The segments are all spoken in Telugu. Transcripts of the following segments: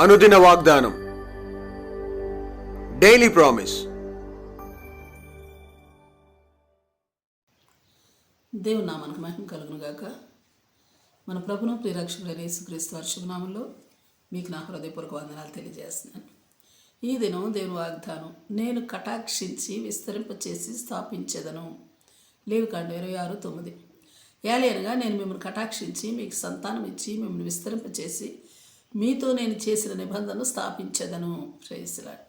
అనుదిన వాగ్దానం. డైలీ ప్రామిస్ దేవుని నామానికి మహిమ కలుగును గాక. మన ప్రభును ప్రియరక్షకుడైన యేసుక్రీస్తు వర్షభనామంలో మీకు నా హృదయపూర్వక వందనాలు తెలియజేస్తున్నాను. ఈ దినం దేవుని వాగ్దానం నేను కటాక్షించి విస్తరింపచేసి స్థాపించేదను. లేవు కాండి ఇరవై ఆరు తొమ్మిది. ఏలయనగా నేను మిమ్మల్ని కటాక్షించి మీకు సంతానం ఇచ్చి మిమ్మల్ని విస్తరింపచేసి మీతో నేను చేసిన నిబంధనను స్థాపించేదను. శ్రేయస్సులాడు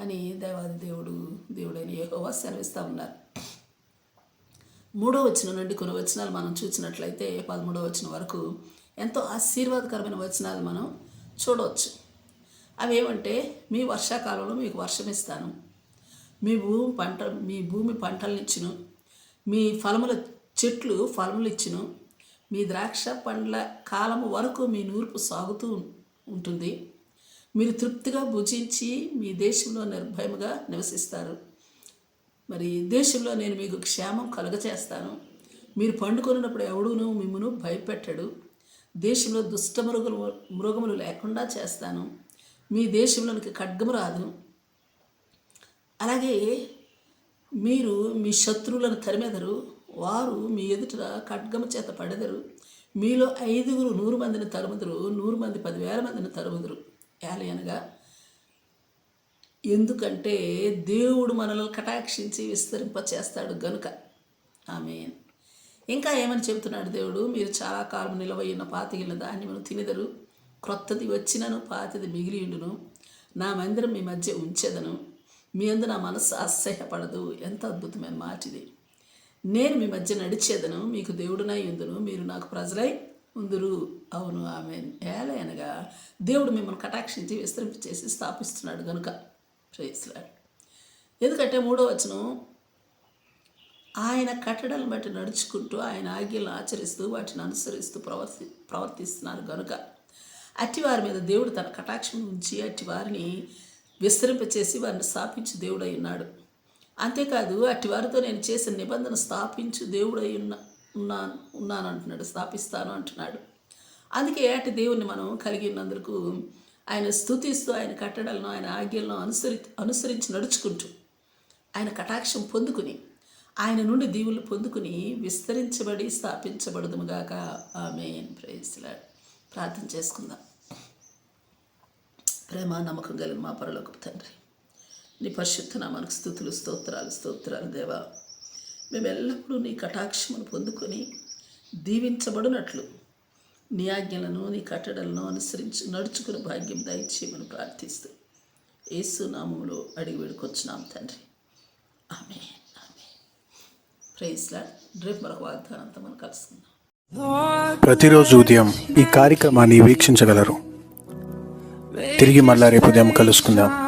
అని దేవాది దేవుడు దేవుడైన యహోవా సెలవిస్తూ ఉన్నారు. మూడో వచనం నుండి కొన్ని వచనాలు మనం చూసినట్లయితే పదమూడో వచనం వరకు ఎంతో ఆశీర్వాదకరమైన వచనాలు మనం చూడవచ్చు అవి ఏమంటే మీ వర్షాకాలంలో మీకు వర్షం ఇస్తాను మీ భూమి పంట మీ భూమి పంటలను ఇచ్చును మీ ఫలముల చెట్లు ఫలములు ఇచ్చును మీ ద్రాక్ష పండ్ల కాలము వరకు మీ నూర్పు సాగుతూ ఉంటుంది. మీరు తృప్తిగా భుజించి మీ దేశంలో నిర్భయముగా నివసిస్తారు. మరి దేశంలో నేను మీకు క్షేమం కలుగచేస్తాను. మీరు పండుకొనినప్పుడు ఎవడూను మిమ్మను భయపెట్టడు. దేశంలో దుష్ట మృగులు మృగములు లేకుండా చేస్తాను. మీ దేశంలోనికి ఖడ్గము రాదు. అలాగే మీరు మీ శత్రువులను తరిమెదరు. వారు మీ ఎదుట ఖడ్గము చేత పడెదరు. మీలో ఐదుగురు నూరు మందిని తరుముదురు నూరు మంది పదివేల మందిని తరుముదురు. ఏలయనగా ఎందుకంటే దేవుడు మనల్ని కటాక్షించి విస్తరింప చేస్తాడు గనుక. ఆమె ఇంకా ఏమని చెబుతున్నాడు దేవుడు? మీరు చాలా కాలం నిలవైన పాతిగిన ధాన్యమును తినెదరు. క్రొత్తది వచ్చినను పాతిది మిగిలియుండును. నా మందిరం మీ మధ్య ఉంచెదను. మీ అందు నా మనస్సు అసహ్యపడదు. ఎంత అద్భుతమైన మాటిది. నేను మీ మధ్య నడిచేదను మీకు దేవుడునై ఉందును మీరు నాకు ప్రజలై ఉందురు. అవును ఆమె ఏలైనగా దేవుడు మిమ్మల్ని కటాక్షించి విస్తరింపు చేసి స్థాపిస్తున్నాడు కనుక ప్రయత్నాడు ఎందుకంటే మూడో వచనం ఆయన కట్టడలను బట్టి నడుచుకుంటూ ఆయన ఆజ్ఞలను ఆచరిస్తూ వాటిని అనుసరిస్తూ ప్రవర్తి ప్రవర్తిస్తున్నారు కనుక అట్టి వారి మీద దేవుడు తన కటాక్షం ఉంచి అట్టి వారిని విస్తరింపచేసి వారిని స్థాపించి దేవుడై ఉన్నాడు. అంతేకాదు అట్టి వారితో నేను చేసిన నిబంధన స్థాపించు దేవుడై ఉన్న ఉన్నాను ఉన్నాను అంటున్నాడు స్థాపిస్తాను అంటున్నాడు. అందుకే అటు దేవుణ్ణి మనం కలిగి ఉన్నందుకు ఆయన స్థుతిస్తూ ఆయన కట్టడలను ఆయన ఆజ్ఞలను అనుసరి అనుసరించి నడుచుకుంటూ ఆయన కటాక్షం పొందుకుని ఆయన నుండి దీవులు పొందుకుని విస్తరించబడి స్థాపించబడదుముగాక ఆమె ప్రేయస్లాడు ప్రార్థన చేసుకుందాం. ప్రేమ నమ్మకం కలిగిన మా పరలోకి తండ్రి నీ పరిశుద్ధ నామానికి స్థుతులు స్తోత్రాలు స్తోత్రాలు దేవా. మేము ఎల్లప్పుడూ నీ కటాక్షమును పొందుకొని దీవించబడినట్లు నీ ఆజ్ఞలను నీ కట్టడలను అనుసరించి నడుచుకుని భాగ్యం దయచేయమని ప్రార్థిస్తూ యేసు నామంలో అడిగి వేడుకొచ్చున్నాం తండ్రి. ఆమె ఆమె ప్రైజ్లా రేపు మరొక వాగ్దానంతో మనం కలుసుకుందాం. ప్రతిరోజు ఉదయం ఈ కార్యక్రమాన్ని వీక్షించగలరు. తిరిగి మళ్ళా రేపు ఉదయం కలుసుకుందాం.